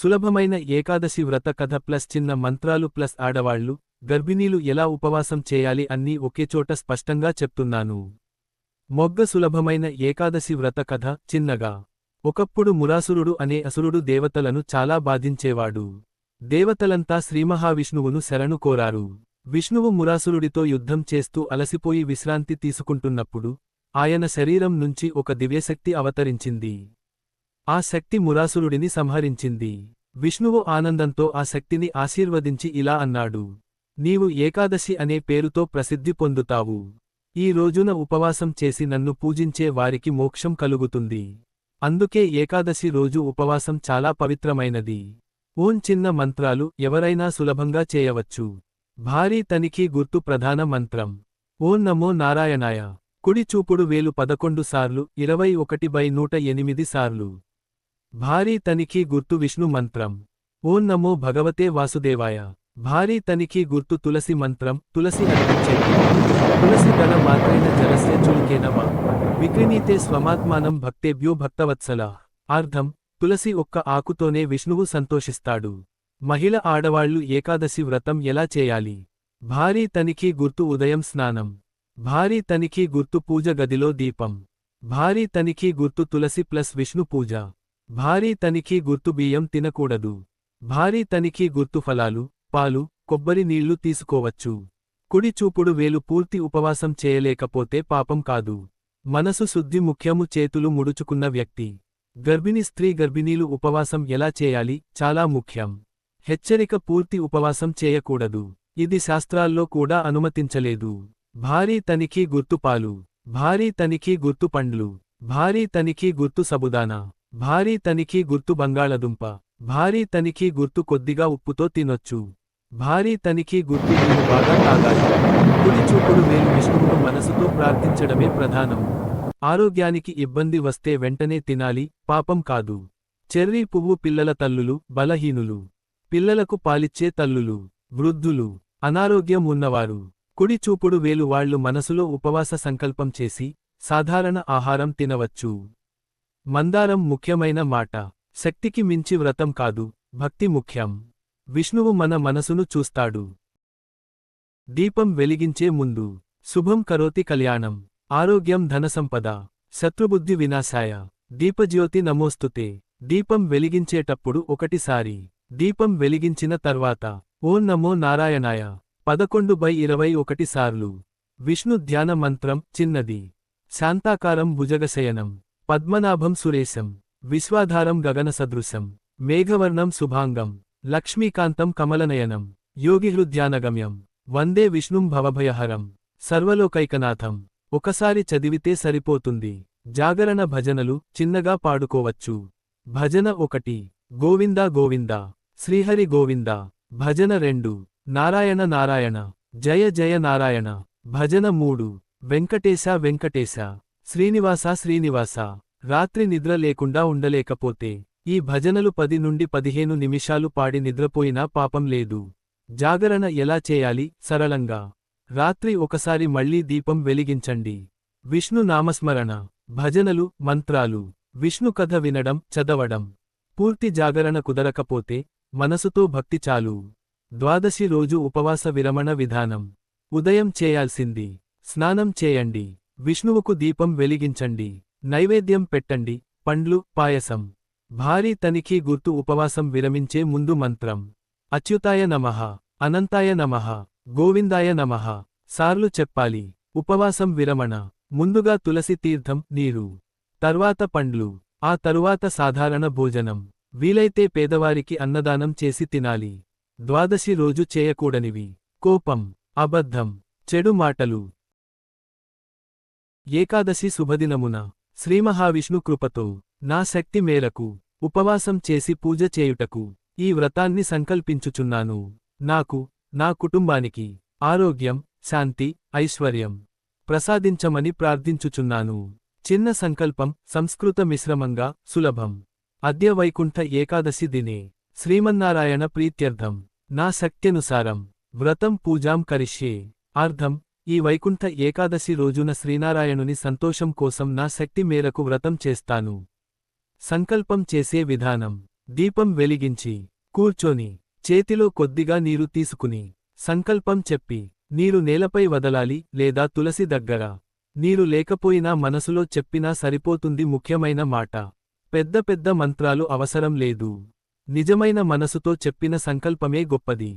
సులభమైన ఏకాదశి వ్రత కథ ప్లస్ చిన్న మంత్రాలు ప్లస్ ఆడవాళ్ళు గర్భిణీలు ఎలా ఉపవాసం చేయాలి అన్నీ ఒకేచోట స్పష్టంగా చెప్తున్నాను. మొగ్గ సులభమైన ఏకాదశి వ్రత కథ చిన్నగా. ఒకప్పుడు మురాసురుడు అనే అసురుడు దేవతలను చాలా బాధించేవాడు. దేవతలంతా శ్రీమహావిష్ణువును శరణు కోరారు. విష్ణువు మురాసురుడితో యుద్ధం చేస్తూ అలసిపోయి విశ్రాంతి తీసుకుంటున్నప్పుడు ఆయన శరీరం నుంచి ఒక దివ్యశక్తి అవతరించింది. ఆ శక్తి మురాసురుడిని సంహరించింది. విష్ణువు ఆనందంతో ఆ శక్తిని ఆశీర్వదించి ఇలా అన్నాడు. నీవు ఏకాదశి అనే పేరుతో ప్రసిద్ధి పొందుతావు. ఈ రోజున ఉపవాసం చేసి నన్ను పూజించే వారికి మోక్షం కలుగుతుంది. అందుకే ఏకాదశి రోజు ఉపవాసం చాలా పవిత్రమైనది. ఓం చిన్న మంత్రాలు ఎవరైనా సులభంగా చేయవచ్చు. భారీ తనిఖీ గుర్తు ప్రధాన మంత్రం. ఓం నమో నారాయణాయ. కుడి చూపుడు వేలు పదకొండు సార్లు ఇరవై ఒకటి బై నూట ఎనిమిది సార్లు. భారీ తనిఖీ గుర్తు విష్ణు మంత్రం. ఓం నమో భగవతే వాసుదేవాయ. భారీ తనిఖీ గుర్తు తులసి మంత్రం తులసి అర్పించేది తులసి దళ మాత్రైన జలస్య చుల్కేనవ విక్రిణీతే స్వమాత్మానం భక్తేభ్యో భక్తవత్సల. అర్థం తులసి ఒక్క ఆకుతోనే విష్ణువు సంతోషిస్తాడు. మహిళ ఆడవాళ్ళు ఏకాదశి వ్రతం ఎలా చేయాలి? భారీ తనిఖీ గుర్తు ఉదయం స్నానం. భారీ తనిఖీ గుర్తు పూజ గదిలో దీపం. భారీ తనిఖీ గుర్తు తులసి ప్లస్ విష్ణు పూజ. భారీ తనిఖీ గుర్తు బియ్యం తినకూడదు. భారీ తనిఖీ గుర్తు ఫలాలు పాలు కొబ్బరి నీళ్ళు తీసుకోవచ్చు. కుడి చూపుడు వేలు పూర్తి ఉపవాసం చేయలేకపోతే పాపం కాదు. మనసు శుద్ధి ముఖ్యము చేతులు ముడుచుకున్న వ్యక్తి. గర్భిణీ స్త్రీ గర్భిణీలు ఉపవాసం ఎలా చేయాలి? చాలా ముఖ్యం. హెచ్చరిక పూర్తి ఉపవాసం చేయకూడదు. ఇది శాస్త్రాల్లో కూడా అనుమతించలేదు. భారీ తనిఖీ గుర్తుపాలు భారీ తనిఖీ గుర్తు పండ్లు. భారీ తనిఖీ గుర్తు సబుదానా. భారీ తనిఖీ గుర్తు బంగాళదుంప. భారీ తనిఖీ గుర్తు కొద్దిగా ఉప్పుతో తినొచ్చు. భారీ తనిఖీ గుర్తు నీరు బాగా తాగాలి. కుడి చూపుడు వేలు విష్ణువును మనసుతో ప్రార్థించడమే ప్రధానం. ఆరోగ్యానికి ఇబ్బంది వస్తే వెంటనే తినాలి పాపం కాదు. చెర్రీ పువ్వు పిల్లల తల్లులు బలహీనులు. పిల్లలకు పాలిచ్చే తల్లులు వృద్ధులు అనారోగ్యం ఉన్నవారు. కుడి చూపుడు వేలు వాళ్ళు మనసులో ఉపవాస సంకల్పం చేసి సాధారణ ఆహారం తినవచ్చు. మందారం ముఖ్యమైన మాట. శక్తికి మించి వ్రతం కాదు భక్తి ముఖ్యం. విష్ణువు మన మనసును చూస్తాడు. దీపం వెలిగించే ముందు శుభం కరోతి కళ్యాణం. ఆరోగ్యం ధనసంపద శత్రుబుద్ధి వినాశాయ. దీపజ్యోతి నమోస్తుతే దీపం వెలిగించేటప్పుడు ఒకటిసారి. దీపం వెలిగించిన తర్వాత ఓం నమో నారాయణాయ. పదకొండు బై ఇరవై ఒకటి సార్లు. విష్ణు ధ్యాన మంత్రం చిన్నది. శాంతాకారం భుజగశయనం. పద్మనాభం సురేశం విశ్వాధారం గగన సదృశం మేఘవర్ణం శుభాంగం లక్ష్మీకాంతం కమలనయనం యోగిహృద్యానగమ్యం వందే విష్ణుం భవభయహరం సర్వలోకైకనాథం ఒకసారి చదివితే సరిపోతుంది జాగరణ భజనలు చిన్నగా పాడుకోవచ్చు. భజన ఒకటి గోవిందా గోవిందా శ్రీహరి గోవిందా భజన రెండు నారాయణ నారాయణ జయ జయ నారాయణ భజన మూడు వెంకటేశ వెంకటేశ. శ్రీనివాస శ్రీనివాస రాత్రి నిద్ర లేకుండా ఉండలేకపోతే ఈ భజనలు పది నుండి పదిహేను నిమిషాలు పాడి నిద్రపోయినా పాపం లేదు. జాగరణ ఎలా చేయాలి? సరళంగా. రాత్రి ఒకసారి మళ్ళీ దీపం వెలిగించండి. విష్ణు నామస్మరణ భజనలు మంత్రాలు. విష్ణు కథ వినడం చదవడం. పూర్తి జాగరణ కుదరకపోతే మనసుతో భక్తి చాలు. ద్వాదశి రోజు ఉపవాస విరమణ విధానం. ఉదయం చేయాల్సింది. స్నానం చేయండి. విష్ణువుకు దీపం వెలిగించండి నైవేద్యం పెట్టండి పండ్లు పాయసం. భారీ తనిఖీ గుర్తు ఉపవాసం విరమించే ముందు మంత్రం. అచ్యుతాయ నమః అనంతాయ నమః గోవిందాయ నమః. సార్లు చెప్పాలి ఉపవాసం విరమణ. ముందుగా తులసి తీర్థం నీరు. తర్వాత పండ్లు. ఆ తరువాత సాధారణ భోజనం. వీలైతే పేదవారికి అన్నదానం చేసి తినాలి. ద్వాదశి రోజు చేయకూడనివి. కోపం అబద్ధం చెడు మాటలు. ఏకాదశి శుభదినమున శ్రీమహావిష్ణు కృపతో నా శక్తి మేరకు ఉపవాసం చేసి పూజ చేయుటకు ఈ వ్రతాన్ని సంకల్పించుచున్నాను. నాకు నా కుటుంబానికి ఆరోగ్యం శాంతి ఐశ్వర్యం ప్రసాదించమని ప్రార్థించుచున్నాను. చిన్న సంకల్పం సంస్కృత మిశ్రమంగా సులభం. అద్య వైకుంఠ ఏకాదశి దినే శ్రీమన్నారాయణ ప్రీత్యర్థం. నా శక్త్యనుసారం వ్రతం పూజాం కరిష్యే. అర్థం ఈ వైకుంఠ ఏకాదశి రోజున శ్రీనారాయణుని సంతోషం కోసం నా శక్తి మేరకు వ్రతం చేస్తాను. సంకల్పం చేసే విధానం. దీపం వెలిగించి కూర్చొని చేతిలో కొద్దిగా నీరు తీసుకుని సంకల్పం చెప్పి నీరు నేలపై వదలాలి లేదా తులసి దగ్గర. నీరు లేకపోయినా మనసులో చెప్పినా సరిపోతుంది ముఖ్యమైన మాట. పెద్ద పెద్ద మంత్రాలు అవసరం లేదు. నిజమైన మనసుతో చెప్పిన సంకల్పమే గొప్పది.